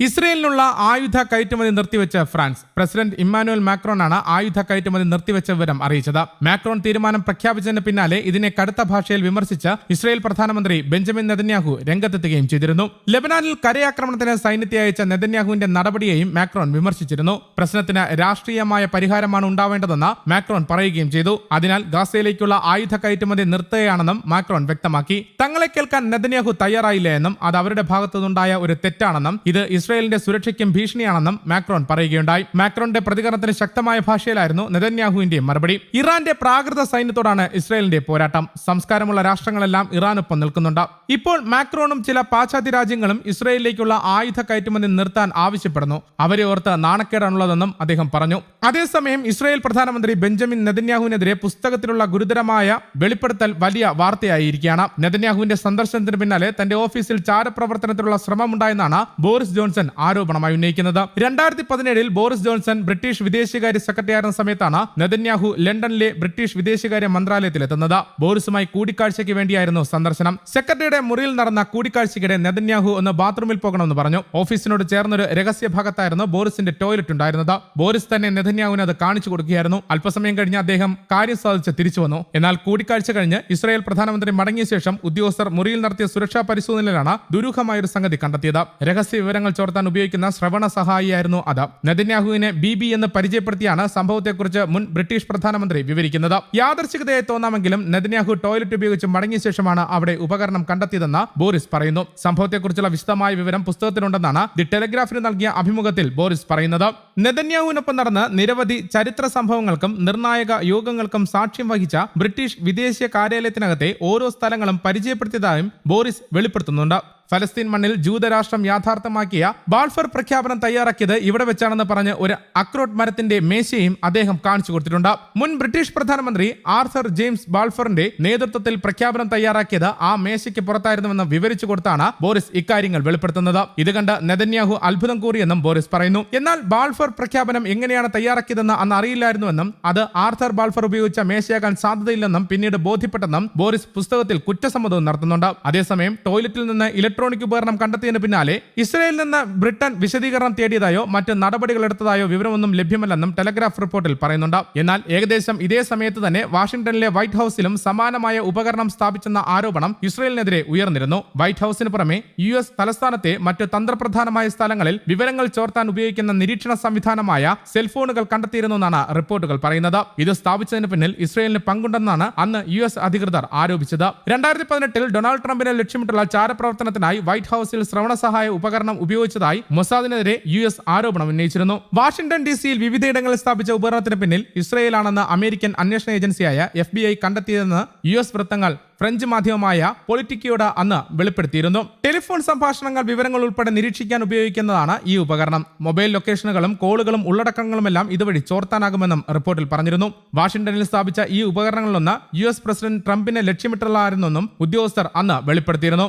ഇസ്രയേലിനുള്ള ആയുധ കയറ്റുമതി നിർത്തിവെച്ച ഫ്രാൻസ്. പ്രസിഡന്റ് ഇമ്മാനുവൽ മാക്രോൺ ആണ് ആയുധ കയറ്റുമതി നിർത്തിവെച്ച വിവരം അറിയിച്ചത്. മാക്രോൺ തീരുമാനം പ്രഖ്യാപിച്ചതിന് പിന്നാലെ ഇതിനെ കടുത്ത ഭാഷയിൽ വിമർശിച്ച് ഇസ്രയേൽ പ്രധാനമന്ത്രി ബെഞ്ചമിൻ നെതന്യാഹു രംഗത്തെത്തുകയും ചെയ്തിരുന്നു. ലെബനാനിൽ കരയാക്രമണത്തിന് സൈന്യത്തെ അയച്ച നെതന്യാഹുവിന്റെ നടപടിയെയും മാക്രോൺ വിമർശിച്ചിരുന്നു. പ്രശ്നത്തിന് രാഷ്ട്രീയമായ പരിഹാരമാണ് ഉണ്ടാവേണ്ടതെന്ന് മാക്രോൺ പറയുകയും ചെയ്തു. അതിനാൽ ഗാസയിലേക്കുള്ള ആയുധ കയറ്റുമതി നിർത്തുകയാണെന്നും മാക്രോൺ വ്യക്തമാക്കി. തങ്ങളെ കേൾക്കാൻ നെതന്യാഹു തയ്യാറായില്ല എന്നും അത് അവരുടെ ഭാഗത്തുനിന്നുണ്ടായ ഒരു തെറ്റാണെന്നും ഇത് ഇസ്രയേലിന്റെ സുരക്ഷയ്ക്കും ഭീഷണിയാണെന്നും മാക്രോൺ പറയുകയുണ്ടായി. മാക്രോന്റെ പ്രതികരണത്തിന് ശക്തമായ ഭാഷയിലായിരുന്നു നെതന്യാഹുവിന്റെ മറുപടി. ഇറാന്റെ പ്രാകൃത സൈന്യത്തോടാണ് ഇസ്രായേലിന്റെ പോരാട്ടം. സംസ്കാരമുള്ള രാഷ്ട്രങ്ങളെല്ലാം ഇറാനൊപ്പം നിൽക്കുന്നുണ്ട്. ഇപ്പോൾ മാക്രോണും ചില പാശ്ചാത്യ രാജ്യങ്ങളും ഇസ്രായേലിലേക്കുള്ള ആയുധ കയറ്റുമതി നിർത്താൻ ആവശ്യപ്പെടുന്നു. അവരെ ഓർത്ത് നാണക്കേടാണുള്ളതെന്നും അദ്ദേഹം പറഞ്ഞു. അതേസമയം ഇസ്രായേൽ പ്രധാനമന്ത്രി ബെഞ്ചമിൻ നെതന്യാഹുവിനെതിരെ പുസ്തകത്തിലുള്ള ഗുരുതരമായ വെളിപ്പെടുത്തൽ വലിയ വാർത്തയായിരിക്കുകയാണ്. നെതന്യാഹുവിന്റെ സന്ദർശനത്തിന് പിന്നാലെ തന്റെ ഓഫീസിൽ ചാരപ്രവർത്തനത്തിലുള്ള ശ്രമമുണ്ടായെന്നാണ് ബോറിസ് ജോൺസൺ ആരോപണമായി ഉന്നയിക്കുന്നത്. രണ്ടായിരത്തി പതിനേഴിൽ ബോറിസ് ജോൺസൺ ബ്രിട്ടീഷ് വിദേശകാര്യ സെക്രട്ടറി ആയിരുന്ന സമയത്താണ് നെതന്യാഹു ലണ്ടനിലെ ബ്രിട്ടീഷ് വിദേശകാര്യ മന്ത്രാലയത്തിലെത്തുന്നത്. ബോറിസുമായി കൂടിക്കാഴ്ചയ്ക്ക് വേണ്ടിയായിരുന്നു സന്ദർശനം. സെക്രട്ടറിയുടെ മുറിയിൽ നടന്ന കൂടിക്കാഴ്ചയ്ക്കിടെ നെതന്യാഹു ഒന്ന് ബാത്റൂമിൽ പോകണമെന്ന് പറഞ്ഞു. ഓഫീസിനോട് ചേർന്നൊരു രഹസ്യ ഭാഗത്തായിരുന്നു ബോറിസിന്റെ ടോയ്ലറ്റ് ഉണ്ടായിരുന്നത്. ബോറിസ് തന്നെ നെതന്യാഹുവിന് അത് കാണിച്ചു കൊടുക്കുകയായിരുന്നു. അല്പസമയം കഴിഞ്ഞ് അദ്ദേഹം കാര്യം സാധിച്ച് തിരിച്ചു വന്നു. എന്നാൽ കൂടിക്കാഴ്ച കഴിഞ്ഞ് ഇസ്രായേൽ പ്രധാനമന്ത്രി മടങ്ങിയ ശേഷം ഉദ്യോഗസ്ഥർ മുറിയിൽ നടത്തിയ സുരക്ഷാ പരിശോധനയിലാണ് ദുരൂഹമായ ഒരു സംഗതി കണ്ടെത്തിയത്. രഹസ്യ വിവരങ്ങൾ ചോർത്താൻ ഉപയോഗിക്കുന്ന ശ്രവണ സഹായിയായിരുന്നു അത്. നെതന്യാഹുവിനെ ബി ബി എന്ന് പരിചയപ്പെടുത്തിയാണ് സംഭവത്തെക്കുറിച്ച് മുൻ ബ്രിട്ടീഷ് പ്രധാനമന്ത്രി വിവരിക്കുന്നത്. യാദർശികതയെ തോന്നാമെങ്കിലും നെതന്യാഹു ടോയ്ലറ്റ് ഉപയോഗിച്ച് മടങ്ങിയ ശേഷമാണ് അവിടെ ഉപകരണം കണ്ടെത്തിയതെന്ന് ബോറിസ് പറയുന്നു. സംഭവത്തെക്കുറിച്ചുള്ള വിശദമായ വിവരം പുസ്തകത്തിലുണ്ടെന്നാണ് ദി ടെലഗ്രാഫിന് നൽകിയ അഭിമുഖത്തിൽ ബോറിസ് പറയുന്നത്. നെതന്യാഹുവിനൊപ്പം നടന്ന് നിരവധി ചരിത്ര സംഭവങ്ങൾക്കും നിർണായക യോഗങ്ങൾക്കും സാക്ഷ്യം വഹിച്ച ബ്രിട്ടീഷ് വിദേശ കാര്യാലയത്തിനകത്തെ ഓരോ സ്ഥലങ്ങളും പരിചയപ്പെടുത്തിയതായും ബോറിസ് വെളിപ്പെടുത്തുന്നുണ്ട്. ഫലസ്തീൻ മണ്ണിൽ ജൂതരാഷ്ട്രം യാഥാർത്ഥ്യമാക്കിയ ബാൾഫർ പ്രഖ്യാപനം തയ്യാറാക്കിയത് ഇവിടെ വെച്ചാണെന്ന് പറഞ്ഞ് ഒരു അക്രോട്ട് മരത്തിന്റെ മേശയും അദ്ദേഹം കാണിച്ചു കൊടുത്തിട്ടുണ്ട്. മുൻ ബ്രിട്ടീഷ് പ്രധാനമന്ത്രി ആർസർ ജെയിംസ് ബാൾഫറിന്റെ നേതൃത്വത്തിൽ പ്രഖ്യാപനം തയ്യാറാക്കിയത് ആ മേശയ്ക്ക് പുറത്തായിരുന്നുവെന്ന് വിവരിച്ചു കൊടുത്താണ് ബോറിസ് ഇക്കാര്യങ്ങൾ വെളിപ്പെടുത്തുന്നത്. ഇത് കണ്ട് നെതന്യാഹു അത്ഭുതം കൂറിയെന്നും ബോറിസ് പറയുന്നു. എന്നാൽ ബാൾഫർ പ്രഖ്യാപനം എങ്ങനെയാണ് തയ്യാറാക്കിയതെന്ന് അന്ന് അറിയില്ലായിരുന്നുവെന്നും അത് ആർതർ ബാൾഫർ ഉപയോഗിച്ച മേശയാകാൻ സാധ്യതയില്ലെന്നും പിന്നീട് ബോധ്യപ്പെട്ടെന്നും ബോറിസ് പുസ്തകത്തിൽ കുറ്റസമ്മതവും നടത്തുന്നുണ്ട്. അതേസമയം ടോയ്ലറ്റിൽ നിന്ന് ഇലക്ട്രോണിക് ഉപകരണം കണ്ടെത്തിയതിന് പിന്നാലെ ഇസ്രയേലിൽ നിന്ന് ബ്രിട്ടൻ വിശദീകരണം തേടിയതായോ മറ്റ് നടപടികൾ എടുത്തതായോ വിവരമൊന്നും ലഭ്യമല്ലെന്നും ടെലഗ്രാഫ് റിപ്പോർട്ടിൽ പറയുന്നുണ്ട്. എന്നാൽ ഏകദേശം ഇതേ സമയത്ത് തന്നെ വാഷിംഗ്ടണിലെ വൈറ്റ് ഹൌസിലും സമാനമായ ഉപകരണം സ്ഥാപിച്ചെന്ന ആരോപണം ഇസ്രയേലിനെതിരെ ഉയർന്നിരുന്നു. വൈറ്റ് ഹൌസിന് പുറമെ യു എസ് തലസ്ഥാനത്തെ മറ്റ് തന്ത്രപ്രധാനമായ സ്ഥലങ്ങളിൽ വിവരങ്ങൾ ചോർത്താൻ ഉപയോഗിക്കുന്ന നിരീക്ഷണ സംവിധാനമായ സെൽഫോണുകൾ കണ്ടെത്തിയിരുന്നെന്നാണ് റിപ്പോർട്ടുകൾ പറയുന്നത്. ഇത് സ്ഥാപിച്ചതിന് പിന്നിൽ ഇസ്രയേലിന് പങ്കുണ്ടെന്നാണ് അന്ന് യു എസ് അധികൃതർ ആരോപിച്ചത്. രണ്ടായിരത്തി പതിനെട്ടിൽ ഡൊണാൾഡ് ട്രംപിനെ ലക്ഷ്യമിട്ടുള്ള ചാരപ്രവർത്തനത്തിനായി വൈറ്റ് ഹൌസിൽ ശ്രവണ സഹായ ഉപകരണം ഉപയോഗിച്ചതായി മൊസാദിനെതിരെ യു എസ് ആരോപണം ഉന്നയിച്ചിരുന്നു. വാഷിംഗ്ടൺ ഡി സിയിൽ വിവിധയിടങ്ങളിൽ സ്ഥാപിച്ച ഉപകരണത്തിന് പിന്നിൽ ഇസ്രയേലാണെന്ന് അമേരിക്കൻ അന്വേഷണ ഏജൻസിയായ എഫ് ബി ഐ കണ്ടെത്തിയതെന്ന് യു എസ് വൃത്തങ്ങൾ ഫ്രഞ്ച് മാധ്യമമായ പൊളിറ്റിക്കയോട് അന്ന് വെളിപ്പെടുത്തിയിരുന്നു. ടെലിഫോൺ സംഭാഷണങ്ങൾ വിവരങ്ങൾ ഉൾപ്പെടെ നിരീക്ഷിക്കാൻ ഉപയോഗിക്കുന്നതാണ് ഈ ഉപകരണം. മൊബൈൽ ലൊക്കേഷനുകളും കോളുകളും ഉള്ളടക്കങ്ങളുമെല്ലാം ഇതുവഴി ചോർത്താനാകുമെന്നും റിപ്പോർട്ടിൽ പറഞ്ഞിരുന്നു. വാഷിംഗ്ടണിൽ സ്ഥാപിച്ച ഈ ഉപകരണങ്ങളിലൊന്ന് യു എസ് പ്രസിഡന്റ് ട്രംപിനെ ലക്ഷ്യമിട്ടുള്ളതായിരുന്നെന്നും ഉദ്യോഗസ്ഥർ അന്ന് വെളിപ്പെടുത്തിയിരുന്നു.